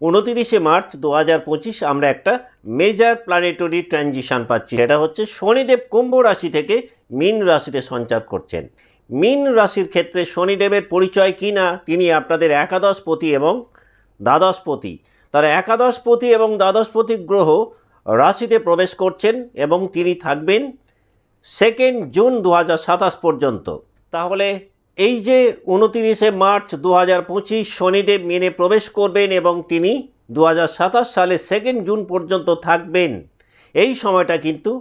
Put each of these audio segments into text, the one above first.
উনতিরিশে March দু হাজার পঁচিশ আমরা একটা মেজার প্ল্যানেটরি ট্রানজিশন পাচ্ছি। এটা হচ্ছে শনিদেব কুম্ভ রাশি থেকে মীন রাশিতে সঞ্চার করছেন। মীন রাশির ক্ষেত্রে শনিদেবের পরিচয় কি না? তিনি আপনাদের একাদশপতি এবং দ্বাদশপতি। তার একাদশপতি এবং দ্বাদশপতি গ্রহ রাশিতে প্রবেশ করছেন এবং তিনি থাকবেন সেকেন্ড জুন দু হাজার সাতাশ পর্যন্ত। তাহলে এই যে উনতিরিশে মার্চ দু হাজার পঁচিশ শনিদেব মেনে প্রবেশ করবেন এবং তিনি দু হাজার সাতাশ সালে সেকেন্ড জুন পর্যন্ত থাকবেন, এই সময়টা কিন্তু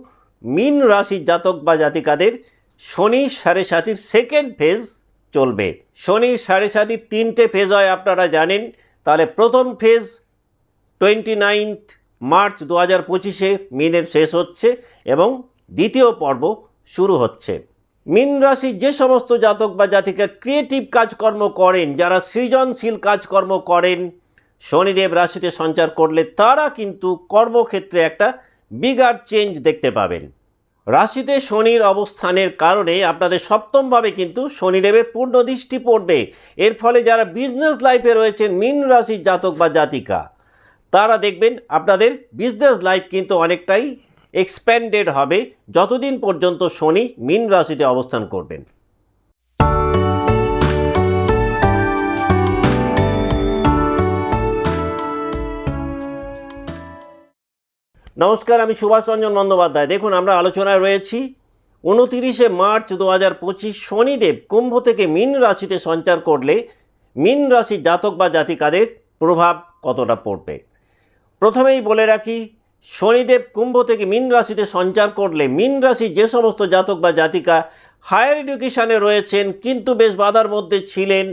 মিন রাশির জাতক বা জাতিকাদের শনি সাড়ে সাতির সেকেন্ড ফেজ চলবে। শনির সাড়ে সাতির তিনটে ফেজ হয়, আপনারা জানেন। তাহলে প্রথম ফেজ টোয়েন্টি নাইনথ মার্চ দু হাজার পঁচিশে মিনের শেষ হচ্ছে এবং দ্বিতীয় পর্ব শুরু হচ্ছে। মিন রাশির যে সমস্ত জাতক বা জাতিকা ক্রিয়েটিভ কাজকর্ম করেন, যারা সৃজনশীল কাজকর্ম করেন, শনিদেব রাশিতে সঞ্চার করলে তারা কিন্তু কর্মক্ষেত্রে একটা বিগার চেঞ্জ দেখতে পাবেন। রাশিতে শনির অবস্থানের কারণে আপনাদের সপ্তমভাবে কিন্তু শনিদেবের পূর্ণ দৃষ্টি পড়বে। এর ফলে যারা বিজনেস লাইফে রয়েছেন, মিন রাশির জাতক বা জাতিকা, তারা দেখবেন আপনাদের বিজনেস লাইফ কিন্তু অনেকটাই এক্সপ্যান্ডেড হবে যতদিন পর্যন্ত শনি মিন রাশিতে অবস্থান করবেন। নমস্কার, আমি সুভাষ রঞ্জন বন্দ্যোপাধ্যায়। দেখুন, আমরা আলোচনায় রয়েছি, উনতিরিশে মার্চ দু হাজার পঁচিশ শনিদেব কুম্ভ থেকে মীন রাশিতে সঞ্চার করলে মীন রাশির জাতক বা জাতিকাদের প্রভাব কতটা পড়বে? প্রথমেই বলে রাখি শনিদেব কুম্ভ থেকে মীন রাশিতে সঞ্চার করলে মীন রাশি যে সমস্ত জাতক বা জাতিকা হায়ার এডুকেশানে রয়েছেন, কিন্তু বেশ বাধার মধ্যে ছিলেন,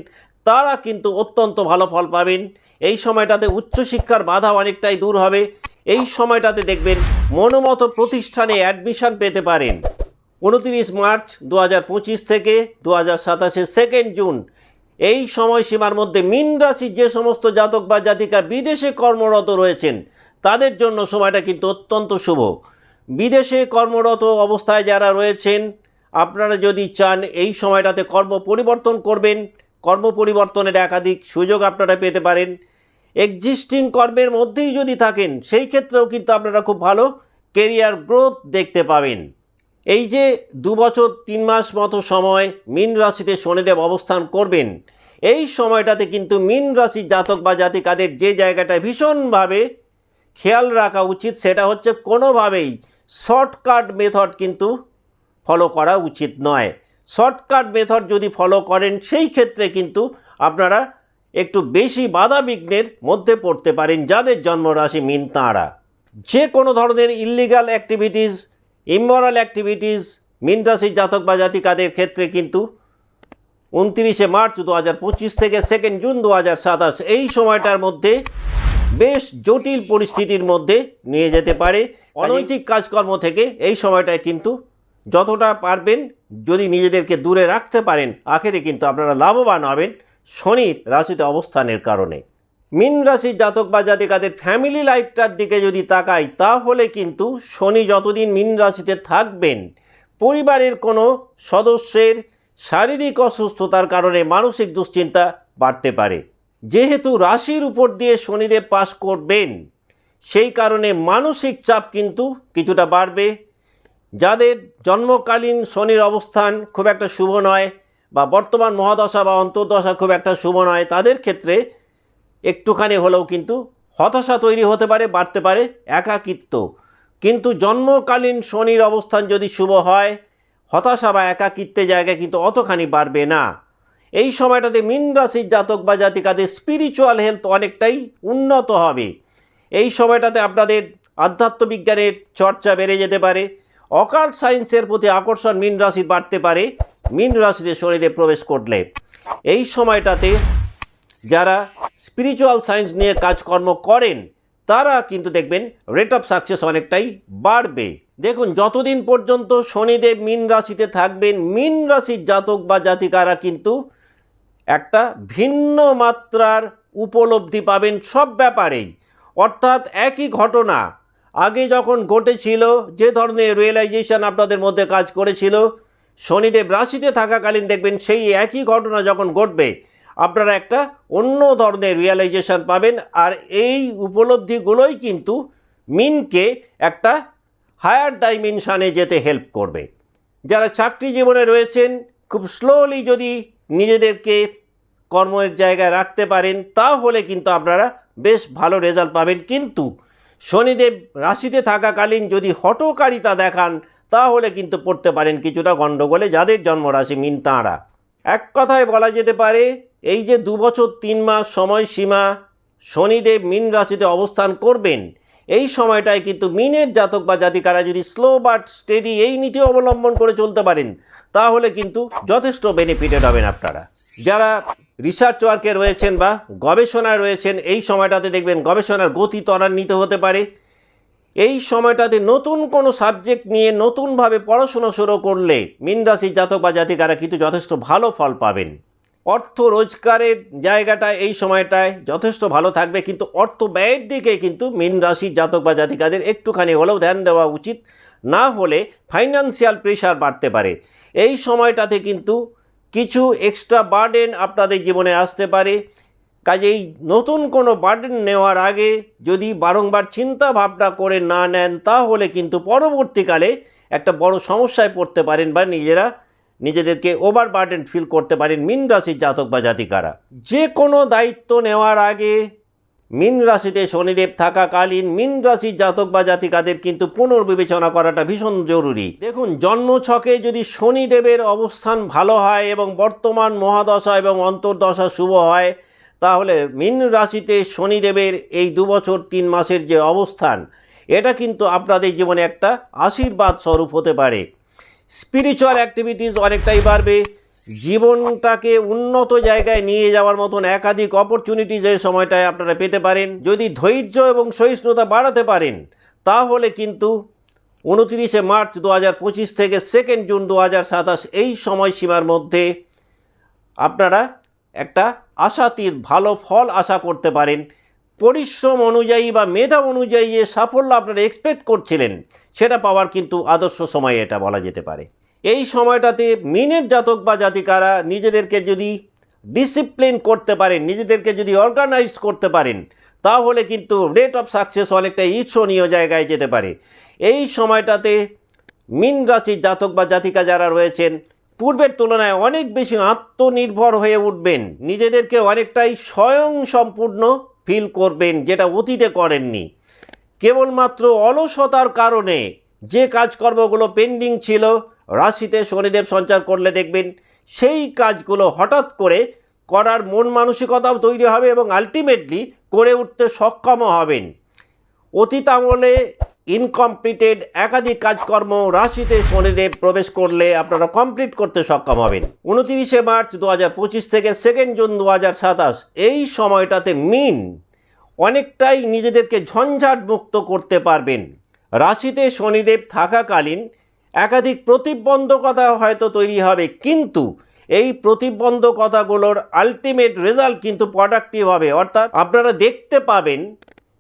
তারা কিন্তু অত্যন্ত ভালো ফল পাবেন। এই সময়টাতে উচ্চশিক্ষার বাধা অনেকটাই দূর হবে। এই সময়টাতে দেখবেন মনোমত প্রতিষ্ঠানে অ্যাডমিশন পেতে পারেন। উনতিরিশ মার্চ দু থেকে দু হাজার সেকেন্ড জুন এই সময়সীমার মধ্যে মিন রাশির যে সমস্ত জাতক বা জাতিকা বিদেশে কর্মরত রয়েছেন তাদের জন্য সময়টা কিন্তু অত্যন্ত শুভ। বিদেশে কর্মরত অবস্থায় যারা রয়েছেন, আপনারা যদি চান এই সময়টাতে কর্ম পরিবর্তন করবেন, কর্ম পরিবর্তনের একাধিক সুযোগ আপনারা পেতে পারেন। এক্সিস্টিং কর্মের মধ্যেই যদি থাকেন, সেই ক্ষেত্রেও কিন্তু আপনারা খুব ভালো কেরিয়ার গ্রোথ দেখতে পাবেন। এই যে দু বছর, তিন মাস মতো সময় মিন রাশিতে শনিদেব অবস্থান করবেন, এই সময়টাতে কিন্তু মিন রাশির জাতক বা জাতিকাদের যে জায়গাটা ভীষণভাবে খেয়াল রাখা উচিত, সেটা হচ্ছে কোনোভাবেই শর্টকাট মেথড কিন্তু ফলো করা উচিত নয়। শর্টকাট মেথড যদি ফলো করেন, সেই ক্ষেত্রে কিন্তু আপনারা একটু বেশি বাধা বিঘ্নের মধ্যে পড়তে পারেন, যাদের জন্মরাশি মিন তাঁরা। যে কোনো ধরনের illegal activities immoral activities mean রাশির জাতক বা জাতিকাদের ক্ষেত্রে কিন্তু উনত্রিশে মার্চ দু হাজার পঁচিশ থেকে সেকেন্ড জুন দু হাজার সাতাশ, এই সময়টার মধ্যে বেশ জটিল পরিস্থিতির মধ্যে নিয়ে যেতে পারে। অনৈতিক কাজকর্ম থেকে এই সময়টায় কিন্তু যতটা পারবেন যদি নিজেদেরকে দূরে রাখতে পারেন আখেরে কিন্তু আপনারা লাভবান হবেন শনির রাশিতে অবস্থানের কারণে। মিন রাশির জাতক বা জাতিকাদের ফ্যামিলি লাইফটার দিকে যদি তাকাই তাহলে কিন্তু শনি যতদিন মিন রাশিতে থাকবেন পরিবারের কোনো সদস্যের শারীরিক অসুস্থতার কারণে মানসিক দুশ্চিন্তা বাড়তে পারে। যেহেতু রাশির উপর দিয়ে শনিদেব পাশ করবেন, সেই কারণে মানসিক চাপ কিন্তু কিছুটা বাড়বে। যাদের জন্মকালীন শনির অবস্থান খুব একটা শুভ নয় বা বর্তমান মহাদশা বা অন্তর্দশা খুব একটা শুভ নয়, তাদের ক্ষেত্রে একটুখানি হলেও কিন্তু হতাশা তৈরি হতে পারে, বাড়তে পারে, একাকিত্ব। কিন্তু জন্মকালীন শনির অবস্থান যদি শুভ হয়, হতাশা বা একাকিত্বের জায়গায় কিন্তু অতখানি বাড়বে না। এই সময়টাতে মিন রাশির জাতক বা জাতিকাদের স্পিরিচুয়াল হেলথ অনেকটাই উন্নত হবে। এই সময়টাতে আপনাদের আধ্যাত্মবিজ্ঞানের চর্চা বেড়ে যেতে পারে অকাল সায়েন্সের প্রতি আকর্ষণ মিন রাশির বাড়তে পারে, মিন রাশিতে শরীরে প্রবেশ করলে। এই সময়টাতে যারা স্পিরিচুয়াল সায়েন্স নিয়ে কাজকর্ম করেন, তারা কিন্তু দেখবেন রেট অফ সাকসেস অনেকটাই বাড়বে। দেখুন, যতদিন পর্যন্ত শনিদেব মিন রাশিতে থাকবেন, মিন রাশির জাতক বা জাতিকারা কিন্তু একটা ভিন্ন মাত্রার উপলব্ধি পাবেন সব ব্যাপারেই। অর্থাৎ একই ঘটনা। আগে যখন ঘটেছিল, যে ধরনের রিয়েলাইজেশন আপনাদের মধ্যে কাজ করেছিল, শনিদেব রাশিতে থাকাকালীন দেখবেন সেই একই ঘটনা যখন ঘটবে, আপনারা একটা অন্য ধরনের রিয়েলাইজেশন পাবেন। আর এই উপলব্ধিগুলোই কিন্তু মিনকে একটা হায়ার ডাইমেনশানে যেতে হেল্প করবে। যারা চাকরি জীবনে রয়েছেন, খুব স্লোলি যদি নিজেদেরকে কর্মের জায়গায় রাখতে পারেন, তাহলে কিন্তু আপনারা বেশ ভালো রেজাল্ট পাবেন। কিন্তু শনিদেব রাশিতে থাকাকালীন যদি হটকারিতা দেখান, তাহলে কিন্তু পড়তে পারেন কিছুটা গণ্ডগোলে যাদের জন্মরাশি মিন তাঁরা। এক কথায় বলা যেতে পারে, এই যে দু বছর তিন মাস সময়সীমা শনিদেব মিন রাশিতে অবস্থান করবেন এই সময়টায় কিন্তু মিনের জাতক বা জাতিকারা যদি স্লো বাট স্টেডি এই নীতি অবলম্বন করে চলতে পারেন, তাহলে কিন্তু যথেষ্ট বেনিফিটেড হবেন আপনারা। যারা রিসার্চ ওয়ার্কে রয়েছেন বা গবেষণায় রয়েছেন, এই সময়টাতে দেখবেন গবেষণার গতি ত্বরান্বিত হতে পারে। এই সময়টাতে নতুন কোনো সাবজেক্ট নিয়ে নতুনভাবে পড়াশোনা শুরু করলে মিন রাশির জাতক বা জাতিকারা কিন্তু যথেষ্ট ভালো ফল পাবেন। অর্থ রোজগারের জায়গাটা এই সময়টায় যথেষ্ট ভালো থাকবে, কিন্তু অর্থ ব্যয়ের দিকে কিন্তু মিন রাশির জাতক বা জাতিকাদের একটুখানি হলেও ধ্যান দেওয়া উচিত, না হলে ফাইন্যান্সিয়াল প্রেশার বাড়তে পারে। এই সময়টাতে কিন্তু কিছু এক্সট্রা বার্ডেন আপনাদের জীবনে আসতে পারে। কাজেই নতুন কোনো বার্ডেন নেওয়ার আগে যদি বারংবার চিন্তা ভাবনা করে না নেন, তাহলে কিন্তু পরবর্তীকালে একটা বড় সমস্যায় পড়তে পারেন বা নিজেরা নিজেদেরকে ওভার বার্ডেন ফিল করতে পারেন মিন রাশির জাতক বা জাতিকারা। যে কোনো দায়িত্ব নেওয়ার আগে মিন রাশিতে শনিদেব থাকাকালীন মিন রাশির জাতক বা জাতিকাদের কিন্তু পুনর্বিবেচনা করাটা ভীষণ জরুরি। দেখুন, জন্মছকে যদি শনিদেবের অবস্থান ভালো হয় এবং বর্তমান মহাদশা এবং অন্তর্দশা শুভ হয়, তাহলে মিন রাশিতে শনিদেবের এই দু বছর তিন মাসের যে অবস্থান, এটা কিন্তু আপনাদের জীবনে একটা আশীর্বাদ স্বরূপ হতে পারে। স্পিরিচুয়াল অ্যাক্টিভিটিস অনেকটাই বাড়বে। জীবনটাকে উন্নত জায়গায় নিয়ে যাওয়ার মতন একাধিক অপরচুনিটি যে সময়টায় আপনারা পেতে পারেন। যদি ধৈর্য এবং সহিষ্ণুতা বাড়াতে পারেন, তাহলে কিন্তু উনতিরিশে মার্চ দু হাজার পঁচিশ থেকে সেকেন্ড জুন দু হাজার সাতাশ এই সময়সীমার মধ্যে আপনারা একটা আশাতীত ভালো ফল আশা করতে পারেন। পরিশ্রম অনুযায়ী বা মেধা অনুযায়ী যে সাফল্য আপনারা এক্সপেক্ট করছিলেন, সেটা পাওয়ার কিন্তু আদর্শ সময় এটা বলা যেতে পারে। এই সময়টাতে মিনের জাতক বা জাতিকারা নিজেদেরকে যদি ডিসিপ্লিন করতে পারেন, নিজেদেরকে যদি অর্গানাইজ করতে পারেন, তাহলে কিন্তু রেট অফ সাকসেস অনেকটা ঈর্ষণীয় জায়গায় যেতে পারে। এই সময়টাতে মিন রাশির জাতক বা জাতিকা যারা রয়েছেন, পূর্বের তুলনায় অনেক বেশি আত্মনির্ভর হয়ে উঠবেন। নিজেদেরকে অনেকটাই স্বয়ং সম্পূর্ণ ফিল করবেন, যেটা অতীতে করেননি। কেবলমাত্র অলসতার কারণে যে কাজকর্মগুলো পেন্ডিং ছিল, রাশিতে শনিদেব সঞ্চার করলে দেখবেন সেই কাজগুলো হঠাৎ করে করার মন মানসিকতাও তৈরি হবে এবং আলটিমেটলি করে উঠতে সক্ষমও হবেন। অতীত আমলে ইনকমপ্লিটেড একাধিক কাজকর্ম রাশিতে শনিদেব প্রবেশ করলে আপনারা কমপ্লিট করতে সক্ষম হবেন। উনতিরিশে মার্চ দু হাজার পঁচিশ থেকে সেকেন্ড জুন দু হাজার সাতাশ, এই সময়টাতে মিন অনেকটাই নিজেদেরকে ঝঞ্ঝাট মুক্ত করতে পারবেন। রাশিতে শনিদেব থাকাকালীন একাধিক প্রতিবন্ধকতা হয়তো তৈরি হবে, কিন্তু এই প্রতিবন্ধকতাগুলোর আলটিমেট রেজাল্ট কিন্তু প্রোডাক্টিভ হবে। অর্থাৎ আপনারা দেখতে পাবেন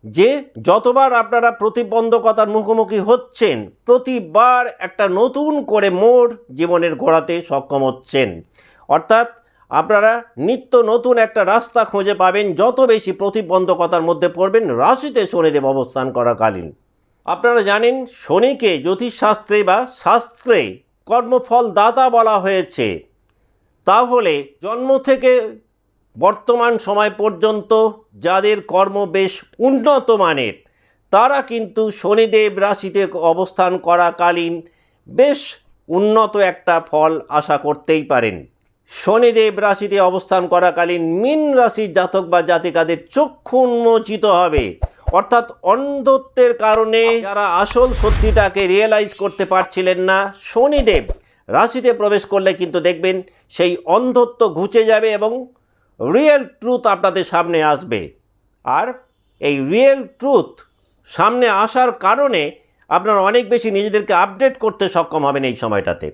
যে যতবার আপনারা প্রতিবন্ধকতার মুখোমুখি হচ্ছেন, প্রতিবার একটা নতুন করে মোড় জীবনের ঘোরাতে সক্ষম হচ্ছেন। অর্থাৎ আপনারা নিত্য নতুন একটা রাস্তা খুঁজে পাবেন, যত বেশি প্রতিবন্ধকতার মধ্যে পড়বেন, রাশিতে শনিদেব অবস্থান করাকালীন। আপনারা জানেন, শনিকে জ্যোতিষশাস্ত্রে বা শাস্ত্রে কর্মফল দাতা বলা হয়েছে। তাহলে জন্ম থেকে বর্তমান সময় পর্যন্ত যাদের কর্ম বেশ উন্নত মানের, তারা কিন্তু শনিদেব রাশিতে অবস্থান করাকালীন বেশ উন্নত একটা ফল আশা করতেই পারেন। শনিদেব রাশিতে অবস্থান করাকালীন মিন রাশির জাতক বা জাতিকাদের চক্ষু উন্মোচিত হবে। অর্থাৎ অন্ধত্বের কারণে যারা আসল সত্যিটাকে রিয়েলাইজ করতে পারছিলেন না, শনিদেব রাশিতে প্রবেশ করলে কিন্তু দেখবেন সেই অন্ধত্ব ঘুচে যাবে এবং রিয়েল ট্রুথ আপনাদের সামনে আসবে। আর এই রিয়েল ট্রুথ সামনে আসার কারণে আপনারা অনেক বেশি নিজেদেরকে আপডেট করতে সক্ষম হবেন এই সময়টাতে।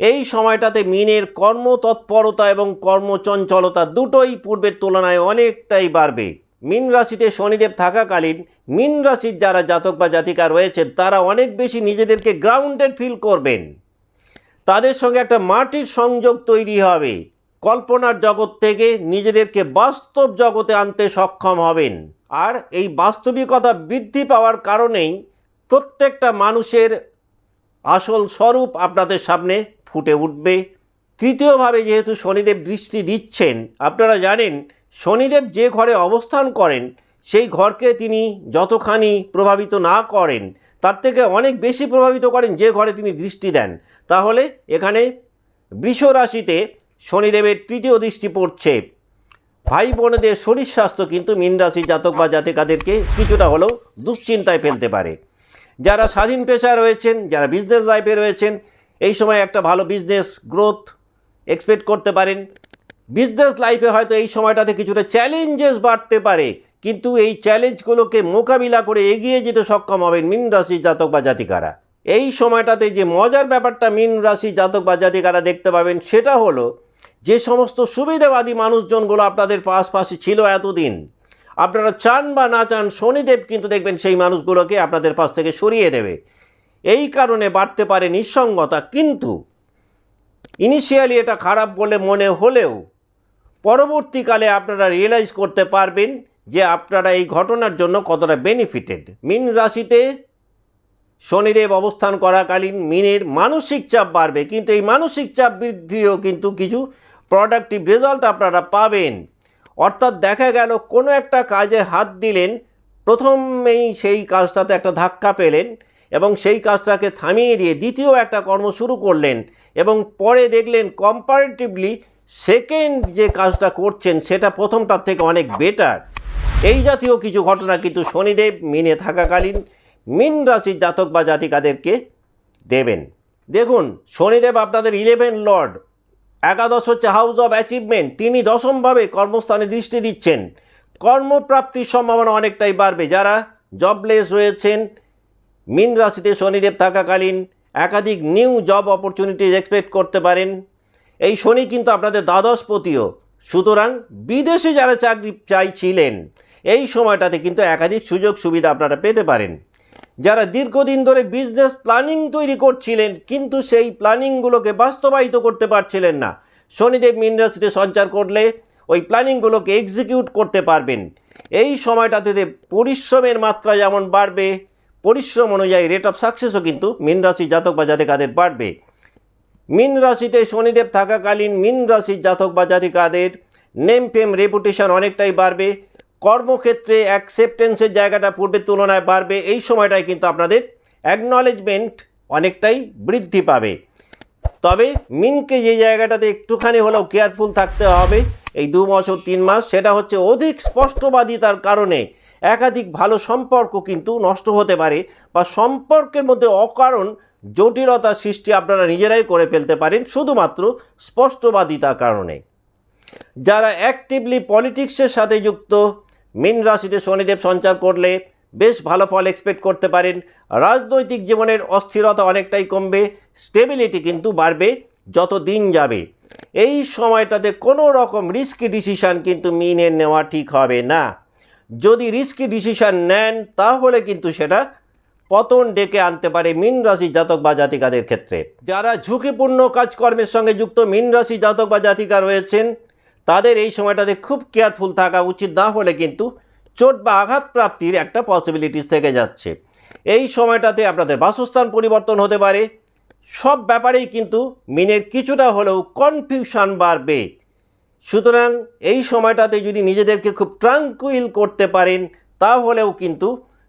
এই সময়টাতে মিনের কর্মতৎপরতা এবং কর্মচঞ্চলতা দুটোই পূর্বের তুলনায় অনেকটাই বাড়বে। মিন রাশিতে শনিদেব থাকাকালীন মিন রাশির যারা জাতক বা জাতিকা রয়েছেন তারা অনেক বেশি নিজেদেরকে গ্রাউন্ডেড ফিল করবেন। তাদের সঙ্গে একটা মাটির সংযোগ তৈরি হবে। কল্পনার জগৎ থেকে নিজেদেরকে বাস্তব জগতে আনতে সক্ষম হবেন। আর এই বাস্তবিকতা বৃদ্ধি পাওয়ার কারণেই প্রত্যেকটা মানুষের আসল স্বরূপ আপনাদের সামনে ফুটে উঠবে। তৃতীয়ভাবে যেহেতু শনিদেব দৃষ্টি দিচ্ছেন, আপনারা জানেন, শনিদেব যে ঘরে অবস্থান করেন, সেই ঘরকে তিনি যতখানি প্রভাবিত না করেন, তার থেকে অনেক বেশি প্রভাবিত করেন যে ঘরে তিনি দৃষ্টি দেন। তাহলে এখানে বৃষ রাশিতে শনিদেবের তৃতীয় দৃষ্টি পড়ছে। ভাই বোনেদের শরীর স্বাস্থ্য কিন্তু মীন রাশি জাতক বা জাতিকাদেরকে কিছুটা হলেও দুশ্চিন্তায় ফেলতে পারে। যারা স্বাধীন পেশায় রয়েছেন, যারা বিজনেস লাইফে রয়েছেন, এই সময় একটা ভালো বিজনেস গ্রোথ এক্সপেক্ট করতে পারেন। বিজনেস লাইফে হয়তো এই সময়টাতে কিছুটা চ্যালেঞ্জেস বাড়তে পারে, কিন্তু এই চ্যালেঞ্জগুলোকে মোকাবিলা করে এগিয়ে যেতে সক্ষম হবেন মীন রাশি জাতক বা জাতিকারা। এই সময়টাতে যে মজার ব্যাপারটা মীন রাশি জাতক বা জাতিকারা দেখতে পাবেন, সেটা হলো যে সমস্ত সুবিধাবাদী মানুষজনগুলো আপনাদের পাশপাশে ছিল এতদিন, আপনারা চান বা না চান শনিদেব কিন্তু দেখবেন সেই মানুষগুলোকে আপনাদের পাশ থেকে সরিয়ে দেবে। এই কারণে বাড়তে পারে নিঃসঙ্গতা, কিন্তু ইনিশিয়ালি এটা খারাপ বলে মনে হলেও পরবর্তীকালে আপনারা রিয়েলাইজ করতে পারবেন যে আপনারা এই ঘটনার জন্য কতটা বেনিফিটেড মিন রাশিতে শনিদেব অবস্থান করাকালীন মিনের মানসিক চাপ বাড়বে, কিন্তু এই মানসিক চাপ বৃদ্ধিও কিন্তু কিছু প্রোডাক্টিভ রেজাল্ট আপনারা পাবেন। অর্থাৎ দেখা গেল কোনো একটা কাজে হাত দিলেন, প্রথমেই সেই কাজটাতে একটা ধাক্কা পেলেন এবং সেই কাজটাকে থামিয়ে দিয়ে দ্বিতীয় একটা কর্ম শুরু করলেন এবং পরে দেখলেন কম্পারেটিভলি সেকেন্ড যে কাজটা করছেন, সেটা প্রথমটার থেকে অনেক বেটার এই জাতীয় কিছু ঘটনা কিন্তু শনিদেব মিনে থাকাকালীন মিন রাশির জাতক বা জাতিকাদেরকে দেবেন। দেখুন, শনিদেব আপনাদের ইলেভেন লর্ড একাদশ হচ্ছে হাউস অফ অ্যাচিভমেন্ট তিনি দশমভাবে কর্মস্থানে দৃষ্টি দিচ্ছেন। কর্মপ্রাপ্তির সম্ভাবনা অনেকটাই বাড়বে। যারা জবলেস রয়েছেন মিন রাশিতে শনিদেব থাকাকালীন একাধিক নিউ জব অপরচুনিটিজ এক্সপেক্ট করতে পারেন। এই শনি কিন্তু আপনাদের দ্বাদশপতিও সুতরাং বিদেশে যারা চাকরি চাইছিলেন, এই সময়টাতে কিন্তু একাধিক সুযোগ সুবিধা আপনারা পেতে পারেন। যারা দীর্ঘদিন ধরে বিজনেস প্ল্যানিং তৈরি করছিলেন, কিন্তু সেই প্ল্যানিংগুলোকে বাস্তবায়িত করতে পারছিলেন না। শনিদেব রাশিতে সঞ্চার করলে ওই প্ল্যানিংগুলোকে এক্সিকিউট করতে পারবেন। এই সময়টাতে পরিশ্রমের মাত্রা যেমন বাড়বে, পরিশ্রম অনুযায়ী রেট অফ সাকসেসও কিন্তু মিন রাশি জাতক বা জাতিকাদের বাড়বে। মিন রাশিতে শনিদেব থাকাকালীন মিন রাশির জাতক বা জাতিকাদের নেম ফেম রেপুটেশন অনেকটাই বাড়বে। কর্মক্ষেত্রে অ্যাকসেপ্টেন্সের জায়গাটা পূর্বের তুলনায় বাড়বে। এই সময়টায় কিন্তু আপনাদের অ্যাকনলেজমেন্ট অনেকটাই বৃদ্ধি পাবে। তবে মিনকে যে জায়গাটাতে একটুখানি হলেও কেয়ারফুল থাকতে হবে, এই দু বছর, তিন মাস, সেটা হচ্ছে অধিক স্পষ্টবাদিতার কারণে একাধিক ভালো সম্পর্ক কিন্তু নষ্ট হতে পারে বা সম্পর্কের মধ্যে অকারণ জটিলতা সৃষ্টি আপনারা নিজেরাই করে ফেলতে পারেন শুধুমাত্র স্পষ্টবাদিতার কারণে। যারা অ্যাক্টিভলি পলিটিক্সের সাথে যুক্ত মীন রাশিতে শনিদেব সঞ্চার করলে বেশ ভালো ফল এক্সপেক্ট করতে পারেন। রাজনৈতিক জীবনের অস্থিরতা অনেকটাই কমবে স্টেবিলিটি কিন্তু বাড়বে যত দিন যাবে। এই সময়টাতে কোনো রকম রিস্কি ডিসিশান কিন্তু মিনের নেওয়া ঠিক হবে না। যদি রিস্কি ডিসিশান নেন, তাহলে কিন্তু সেটা পতন ডেকে আনতে পারে মিন রাশি জাতক বা জাতিকাদের ক্ষেত্রে। যারা ঝুঁকিপূর্ণ কাজকর্মের সঙ্গে যুক্ত, মিন রাশি জাতক বা জাতিকা রয়েছেন তাদের এই সময়টাতে খুব কেয়ারফুল থাকা উচিত না হলে কিন্তু চোট বা আঘাত প্রাপ্তির একটা পসিবিলিটিস থেকে যাচ্ছে। এই সময়টাতে আপনাদের বাসস্থান পরিবর্তন হতে পারে। সব ব্যাপারেই কিন্তু মিনের কিছুটা হলেও কনফিউশন বাড়বে। সুতরাং এই সময়টাতে যদি নিজেদেরকে খুব ট্রাঙ্কুইল করতে পারেন, তাহলেও কিন্তু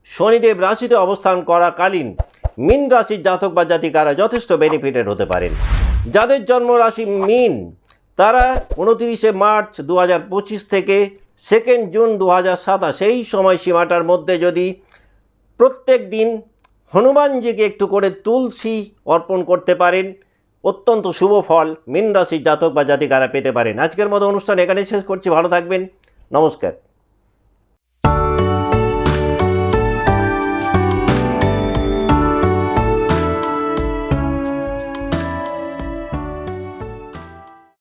শনিদেব রাশিতে অবস্থান করাকালীন মিন রাশির জাতক বা জাতিকারা যথেষ্ট বেনিফিটেড হতে পারেন। যাদের জন্ম রাশি মিন তারা উনতিরিশে মার্চ দু হাজার পঁচিশ থেকে সেকেন্ড জুন দু হাজার সাতাশ, এই সময়সীমাটার মধ্যে যদি প্রত্যেক দিন হনুমানজিকে একটু করে তুলসী অর্পণ করতে পারেন, অত্যন্ত শুভ ফল, মিন রাশির জাতক বা জাতিকারা পেতে পারেন। আজকের মতো অনুষ্ঠান এখানে শেষ করছি, ভালো থাকবেন, নমস্কার।